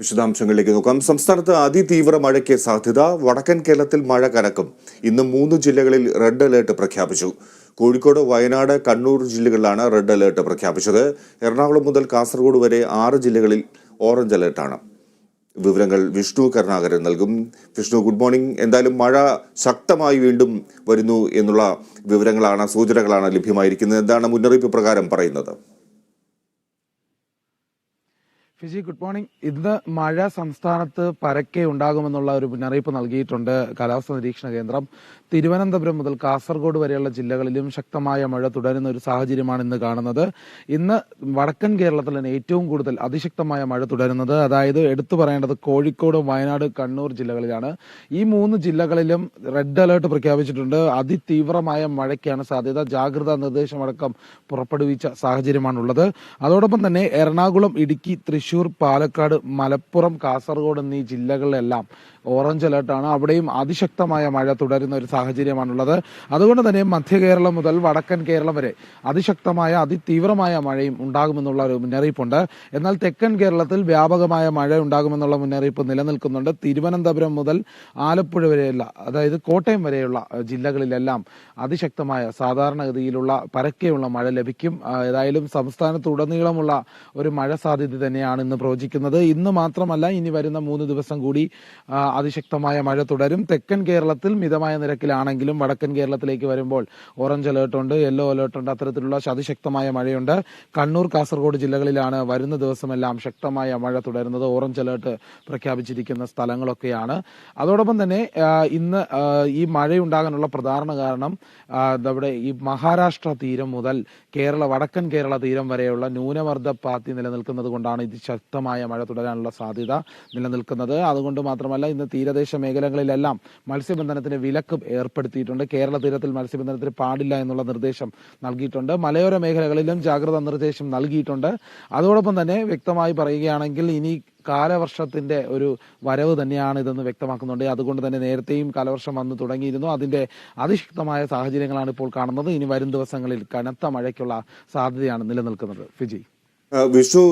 വിശദാംശങ്ങളിലേക്ക് നോക്കാം. സംസ്ഥാനത്ത് അതിതീവ്ര മഴയ്ക്ക് സാധ്യത. വടക്കൻ കേരളത്തിൽ മഴ കനക്കും. ഇന്ന് മൂന്ന് ജില്ലകളിൽ റെഡ് അലേർട്ട് പ്രഖ്യാപിച്ചു. കോഴിക്കോട് വയനാട് കണ്ണൂർ ജില്ലകളിലാണ് റെഡ് അലേർട്ട് പ്രഖ്യാപിച്ചത്. എറണാകുളം മുതൽ കാസർഗോഡ് വരെ ആറ് ജില്ലകളിൽ ഓറഞ്ച് അലേർട്ടാണ്. വിവരങ്ങൾ വിഷ്ണു കരുണാകരൻ നൽകും. Vishnu good morning. എന്തായാലും മഴ ശക്തമായി വീണ്ടും വരുന്നു എന്നുള്ള വിവരങ്ങളാണ് സൂചനകളാണ് ലഭ്യമായിരിക്കുന്നത്. എന്താണ് മുന്നറിയിപ്പ് പ്രകാരം പറയുന്നത്? Fiji good morning. ഇന്ന് മഴ സംസ്ഥാനത്ത് പരക്കെ ഉണ്ടാകുമെന്നുള്ള ഒരു മുന്നറിയിപ്പ് നൽകിയിട്ടുണ്ട് കാലാവസ്ഥാ നിരീക്ഷണ കേന്ദ്രം. തിരുവനന്തപുരം മുതൽ കാസർഗോഡ് വരെയുള്ള ജില്ലകളിലും ശക്തമായ മഴ തുടരുന്ന ഒരു സാഹചര്യമാണ് ഇന്ന് കാണുന്നത്. ഇന്ന് വടക്കൻ കേരളത്തിൽ തന്നെ ഏറ്റവും കൂടുതൽ അതിശക്തമായ മഴ തുടരുന്നത്. അതായത് എടുത്തു പറയേണ്ടത് കോഴിക്കോട് വയനാട് കണ്ണൂർ ജില്ലകളിലാണ്. ഈ മൂന്ന് ജില്ലകളിലും റെഡ് അലേർട്ട് പ്രഖ്യാപിച്ചിട്ടുണ്ട്. അതിതീവ്രമായ മഴയ്ക്കാണ് സാധ്യത. ജാഗ്രതാ നിർദ്ദേശമടക്കം പുറപ്പെടുവിച്ച സാഹചര്യമാണുള്ളത്. അതോടൊപ്പം തന്നെ എറണാകുളം ഇടുക്കി തൃശൂർ പാലക്കാട് മലപ്പുറം കാസർഗോഡ് എന്നീ ജില്ലകളിലെല്ലാം ഓറഞ്ച് അലർട്ടാണ്. അവിടെയും അതിശക്തമായ മഴ തുടരുന്ന ഒരു സാഹചര്യമാണുള്ളത്. അതുകൊണ്ട് തന്നെ മധ്യ കേരളം മുതൽ വടക്കൻ കേരളം വരെ അതിശക്തമായ അതിതീവ്രമായ മഴയും ഉണ്ടാകുമെന്നുള്ള ഒരു മുന്നറിയിപ്പുണ്ട്. എന്നാൽ തെക്കൻ കേരളത്തിൽ വ്യാപകമായ മഴ ഉണ്ടാകുമെന്നുള്ള മുന്നറിയിപ്പ് നിലനിൽക്കുന്നുണ്ട്. തിരുവനന്തപുരം മുതൽ ആലപ്പുഴ വരെയുള്ള അതായത് കോട്ടയം വരെയുള്ള ജില്ലകളിലെല്ലാം അതിശക്തമായ സാധാരണഗതിയിലുള്ള പരക്കെയുള്ള മഴ ലഭിക്കും. ഏതായാലും സംസ്ഥാനത്തുടനീളമുള്ള ഒരു മഴ സാധ്യത തന്നെയാണ് ഇന്ന് പ്രവചിക്കുന്നത്. ഇന്ന് മാത്രമല്ല ഇനി വരുന്ന മൂന്ന് ദിവസം കൂടി അതിശക്തമായ മഴ തുടരും. തെക്കൻ കേരളത്തിൽ മിതമായ നിരക്കിലാണെങ്കിലും വടക്കൻ കേരളത്തിലേക്ക് വരുമ്പോൾ ഓറഞ്ച് അലേർട്ട് ഉണ്ട് യെല്ലോ അലേർട്ട് ഉണ്ട് അത്തരത്തിലുള്ള അതിശക്തമായ മഴയുണ്ട്. കണ്ണൂർ കാസർഗോഡ് ജില്ലകളിലാണ് വരുന്ന ദിവസമെല്ലാം ശക്തമായ മഴ തുടരുന്നത്. ഓറഞ്ച് അലേർട്ട് പ്രഖ്യാപിച്ചിരിക്കുന്ന സ്ഥലങ്ങളൊക്കെയാണ്. അതോടൊപ്പം തന്നെ ഇന്ന് ഈ മഴയുണ്ടാകാനുള്ള പ്രധാന കാരണം നമ്മുടെ ഈ മഹാരാഷ്ട്ര തീരം മുതൽ കേരള വടക്കൻ കേരള തീരം വരെയുള്ള ന്യൂനമർദ്ദ പാത്തി നിലനിൽക്കുന്നത് കൊണ്ടാണ് ഇത് ശക്തമായ മഴ തുടരാനുള്ള സാധ്യത നിലനിൽക്കുന്നത്. അതുകൊണ്ട് മാത്രമല്ല ഇന്ന് തീരദേശ മേഖലകളിലെല്ലാം മത്സ്യബന്ധനത്തിന് വിലക്ക് ഏർപ്പെടുത്തിയിട്ടുണ്ട്. കേരള തീരത്തിൽ മത്സ്യബന്ധനത്തിന് പാടില്ല എന്നുള്ള നിർദ്ദേശം നൽകിയിട്ടുണ്ട്. മലയോര മേഖലകളിലും ജാഗ്രതാ നിർദ്ദേശം നൽകിയിട്ടുണ്ട്. അതോടൊപ്പം തന്നെ വ്യക്തമായി പറയുകയാണെങ്കിൽ ഇനി കാലവർഷത്തിന്റെ ഒരു വരവ് തന്നെയാണ് ഇതെന്ന് വ്യക്തമാക്കുന്നുണ്ട്. അതുകൊണ്ട് തന്നെ നേരത്തെയും കാലവർഷം വന്നു തുടങ്ങിയിരുന്നു. അതിന്റെ അതിശക്തമായ സാഹചര്യങ്ങളാണ് ഇപ്പോൾ കാണുന്നത്. ഇനി വരും ദിവസങ്ങളിൽ കനത്ത മഴയ്ക്കുള്ള സാധ്യതയാണ് നിലനിൽക്കുന്നത്. ഫിജി. വിഷ്ണു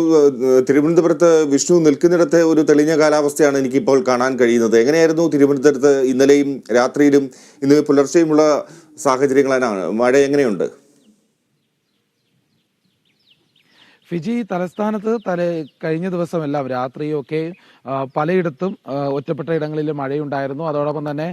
തിരുവനന്തപുരത്ത് വിഷ്ണു നിൽക്കുന്നിടത്തെ ഒരു തെളിഞ്ഞ കാലാവസ്ഥയാണ് എനിക്കിപ്പോൾ കാണാൻ കഴിയുന്നത്. എങ്ങനെയായിരുന്നു തിരുവനന്തപുരത്ത് ഇന്നലെയും രാത്രിയിലും ഇന്ന് പുലർച്ചെയുമുള്ള സാഹചര്യങ്ങളാണ്? മഴ എങ്ങനെയുണ്ട്? ഫിജി തലസ്ഥാനത്ത് തലേ കഴിഞ്ഞ ദിവസമെല്ലാം രാത്രിയൊക്കെ പലയിടത്തും ഒറ്റപ്പെട്ട ഇടങ്ങളിൽ മഴയുണ്ടായിരുന്നു. അതോടൊപ്പം തന്നെ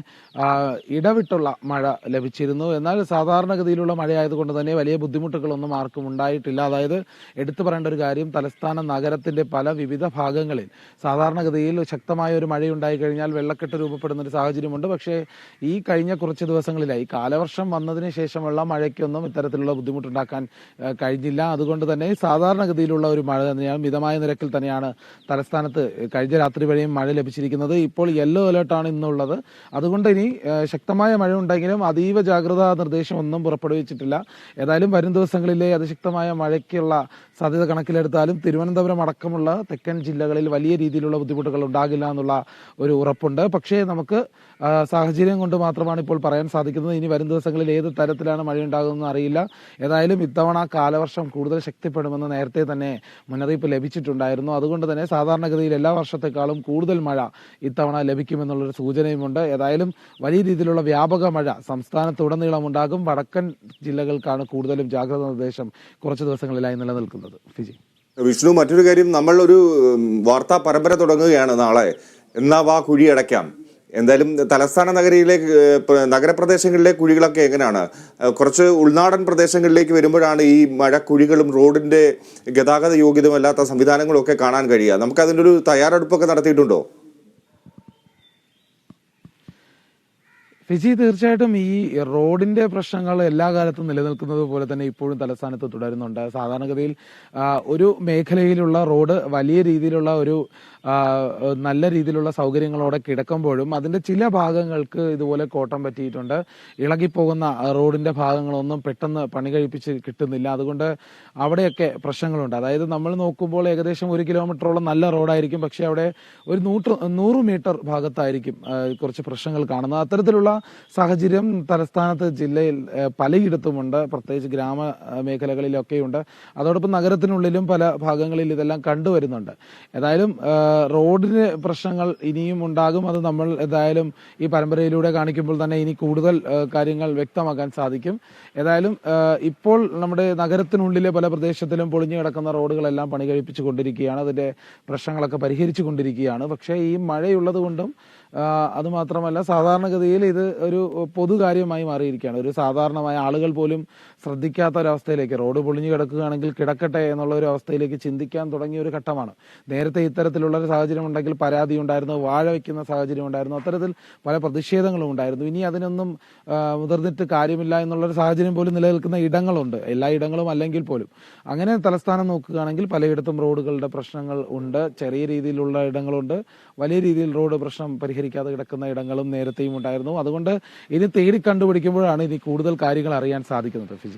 ഇടവിട്ടുള്ള മഴ ലഭിച്ചിരുന്നു. എന്നാൽ സാധാരണഗതിയിലുള്ള മഴയായതുകൊണ്ട് തന്നെ വലിയ ബുദ്ധിമുട്ടുകളൊന്നും ആർക്കും ഉണ്ടായിട്ടില്ല. അതായത് എടുത്തു പറയേണ്ട ഒരു കാര്യം തലസ്ഥാന നഗരത്തിന്റെ പല വിവിധ ഭാഗങ്ങളിൽ സാധാരണഗതിയിൽ ശക്തമായ ഒരു മഴയുണ്ടായി കഴിഞ്ഞാൽ വെള്ളക്കെട്ട് രൂപപ്പെടുന്ന ഒരു സാഹചര്യമുണ്ട്. പക്ഷേ ഈ കഴിഞ്ഞ കുറച്ച് ദിവസങ്ങളിലായി കാലവർഷം വന്നതിന് ശേഷമുള്ള മഴയ്ക്കൊന്നും ഇത്തരത്തിലുള്ള ബുദ്ധിമുട്ടുണ്ടാക്കാൻ കഴിഞ്ഞില്ല. അതുകൊണ്ട് തന്നെ സാധാരണഗതിയിലുള്ള ഒരു മഴ തന്നെയാണ് മിതമായ നിരക്കിൽ തന്നെയാണ് തലസ്ഥാനത്ത് കഴിഞ്ഞ രാത്രി വരെയും മഴ ലഭിച്ചിരിക്കുന്നത്. ഇപ്പോൾ യെല്ലോ അലേർട്ടാണ് ഇന്നുള്ളത്. അതുകൊണ്ട് ഇനി ശക്തമായ മഴ ഉണ്ടെങ്കിലും അതീവ ജാഗ്രതാ നിർദ്ദേശം ഒന്നും പുറപ്പെടുവിച്ചിട്ടില്ല. ഏതായാലും വരും ദിവസങ്ങളിലെ അതിശക്തമായ മഴയ്ക്കുള്ള സാധ്യത കണക്കിലെടുത്താലും തിരുവനന്തപുരം അടക്കമുള്ള തെക്കൻ ജില്ലകളിൽ വലിയ രീതിയിലുള്ള ബുദ്ധിമുട്ടുകൾ ഉണ്ടാകില്ല എന്നുള്ള ഒരു ഉറപ്പുണ്ട്. പക്ഷേ നമുക്ക് സാഹചര്യം കൊണ്ട് മാത്രമാണ് ഇപ്പോൾ പറയാൻ സാധിക്കുന്നത്. ഇനി വരും ദിവസങ്ങളിൽ ഏത് തരത്തിലാണ് മഴ ഉണ്ടാകുന്നതെന്ന് അറിയില്ല. ഏതായാലും ഇത്തവണ കാലവർഷം കൂടുതൽ ശക്തിപ്പെടുമെന്ന് നേരത്തെ തന്നെ മുന്നറിയിപ്പ് ലഭിച്ചിട്ടുണ്ടായിരുന്നു. അതുകൊണ്ട് തന്നെ സാധാരണഗതിയിൽ എല്ലാ വർഷത്തെക്കാളും കൂടുതൽ മഴ ഇത്തവണ ലഭിക്കുമെന്നുള്ളൊരു സൂചനയുമുണ്ട്. ഏതായാലും വലിയ രീതിയിലുള്ള വ്യാപക മഴ സംസ്ഥാനത്തുടനീളം ഉണ്ടാകും. വടക്കൻ ജില്ലകൾക്കാണ് കൂടുതലും ജാഗ്രത നിർദ്ദേശം കുറച്ച് ദിവസങ്ങളിലായി നിലനിൽക്കുന്നത്. ഫിജി. വിഷ്ണു മറ്റൊരു കാര്യം നമ്മൾ ഒരു വാർത്താ പരമ്പര തുടങ്ങുകയാണ് നാളെ. എന്നാ വാ കുഴി അടയ്ക്കാം എന്തായാലും തലസ്ഥാന നഗരിയിലെ നഗരപ്രദേശങ്ങളിലെ കുഴികളൊക്കെ എങ്ങനെയാണ്? കുറച്ച് ഉൾനാടൻ പ്രദേശങ്ങളിലേക്ക് വരുമ്പോഴാണ് ഈ മഴക്കുഴികളും റോഡിന്റെ ഗതാഗത യോഗ്യതമല്ലാത്ത സംവിധാനങ്ങളൊക്കെ കാണാൻ കഴിയുക. നമുക്ക് അതിന്റെ ഒരു തയ്യാറെടുപ്പൊക്കെ നടത്തിയിട്ടുണ്ടോ? ഫിജി തീർച്ചയായിട്ടും ഈ റോഡിന്റെ പ്രശ്നങ്ങൾ എല്ലാ കാലത്തും നിലനിൽക്കുന്നത് പോലെ തന്നെ ഇപ്പോഴും തലസ്ഥാനത്ത് തുടരുന്നുണ്ട്. സാധാരണഗതിയിൽ ഒരു മേഖലയിലുള്ള റോഡ് വലിയ രീതിയിലുള്ള ഒരു നല്ല രീതിയിലുള്ള സൗകര്യങ്ങളോടെ കിടക്കുമ്പോഴും അതിന്റെ ചില ഭാഗങ്ങൾക്ക് ഇതുപോലെ കോട്ടം പറ്റിയിട്ടുണ്ട്. ഇളകിപ്പോകുന്ന റോഡിന്റെ ഭാഗങ്ങളൊന്നും പെട്ടെന്ന് പണി കഴിപ്പിച്ച് കിട്ടുന്നില്ല. അതുകൊണ്ട് അവിടെയൊക്കെ പ്രശ്നങ്ങളുണ്ട്. അതായത് നമ്മൾ നോക്കുമ്പോൾ ഏകദേശം ഒരു കിലോമീറ്ററോളം നല്ല റോഡായിരിക്കും. പക്ഷേ അവിടെ ഒരു നൂറ് നൂറ് മീറ്റർ ഭാഗത്തായിരിക്കും കുറച്ച് പ്രശ്നങ്ങൾ കാണുന്നത്. അത്തരത്തിലുള്ള സാഹചര്യം തലസ്ഥാനത്ത് ജില്ലയിൽ പലയിടത്തുമുണ്ട്. പ്രത്യേകിച്ച് ഗ്രാമ മേഖലകളിലൊക്കെയുണ്ട്. അതോടൊപ്പം നഗരത്തിനുള്ളിലും പല ഭാഗങ്ങളിൽ ഇതെല്ലാം കണ്ടുവരുന്നുണ്ട്. ഏതായാലും റോഡിന് പ്രശ്നങ്ങൾ ഇനിയും ഉണ്ടാകും. അത് നമ്മൾ ഏതായാലും ഈ പരമ്പരയിലൂടെ കാണിക്കുമ്പോൾ തന്നെ ഇനി കൂടുതൽ കാര്യങ്ങൾ വ്യക്തമാക്കാൻ സാധിക്കും. ഏതായാലും ഇപ്പോൾ നമ്മുടെ നഗരത്തിനുള്ളിലെ പല പ്രദേശത്തിലും പൊളിഞ്ഞു കിടക്കുന്ന റോഡുകളെല്ലാം പണി കഴിപ്പിച്ചു കൊണ്ടിരിക്കുകയാണ് അതിന്റെ പ്രശ്നങ്ങളൊക്കെ പരിഹരിച്ചു കൊണ്ടിരിക്കുകയാണ് പക്ഷേ ഈ മഴയുള്ളത് കൊണ്ടും അതുമാത്രമല്ല സാധാരണഗതിയിൽ ഇത് ഒരു പൊതു കാര്യമായി മാറിയിരിക്കുകയാണ്. ഒരു സാധാരണമായ ആളുകൾ പോലും ശ്രദ്ധിക്കാത്ത ഒരവസ്ഥയിലേക്ക് റോഡ് പൊളിഞ്ഞു കിടക്കുകയാണെങ്കിൽ കിടക്കട്ടെ എന്നുള്ള ഒരു അവസ്ഥയിലേക്ക് ചിന്തിക്കാൻ തുടങ്ങിയ ഒരു ഘട്ടമാണ്. നേരത്തെ ഇത്തരത്തിലുള്ള ഒരു സാഹചര്യം ഉണ്ടെങ്കിൽ പരാതി ഉണ്ടായിരുന്നു വാഴ വയ്ക്കുന്ന സാഹചര്യം ഉണ്ടായിരുന്നു അത്തരത്തിൽ പല പ്രതിഷേധങ്ങളും ഉണ്ടായിരുന്നു. ഇനി അതിനൊന്നും മുതിർന്നിട്ട് കാര്യമില്ല എന്നുള്ളൊരു സാഹചര്യം പോലും നിലനിൽക്കുന്ന ഇടങ്ങളുണ്ട്. എല്ലാ ഇടങ്ങളും അല്ലെങ്കിൽ പോലും. അങ്ങനെ തലസ്ഥാനം നോക്കുകയാണെങ്കിൽ പലയിടത്തും റോഡുകളുടെ പ്രശ്നങ്ങൾ ഉണ്ട് ചെറിയ രീതിയിലുള്ള ഇടങ്ങളുണ്ട്. വലിയ രീതിയിൽ റോഡ് പ്രശ്നം പരിഹരിക്കാതെ കിടക്കുന്ന ഇടങ്ങളും നേരത്തെയും ഉണ്ടായിരുന്നു. അതുകൊണ്ട് ഇനി തേടി കണ്ടുപിടിക്കുമ്പോഴാണ് ഇനി കൂടുതൽ കാര്യങ്ങൾ അറിയാൻ സാധിക്കുന്നത് ഫിജി.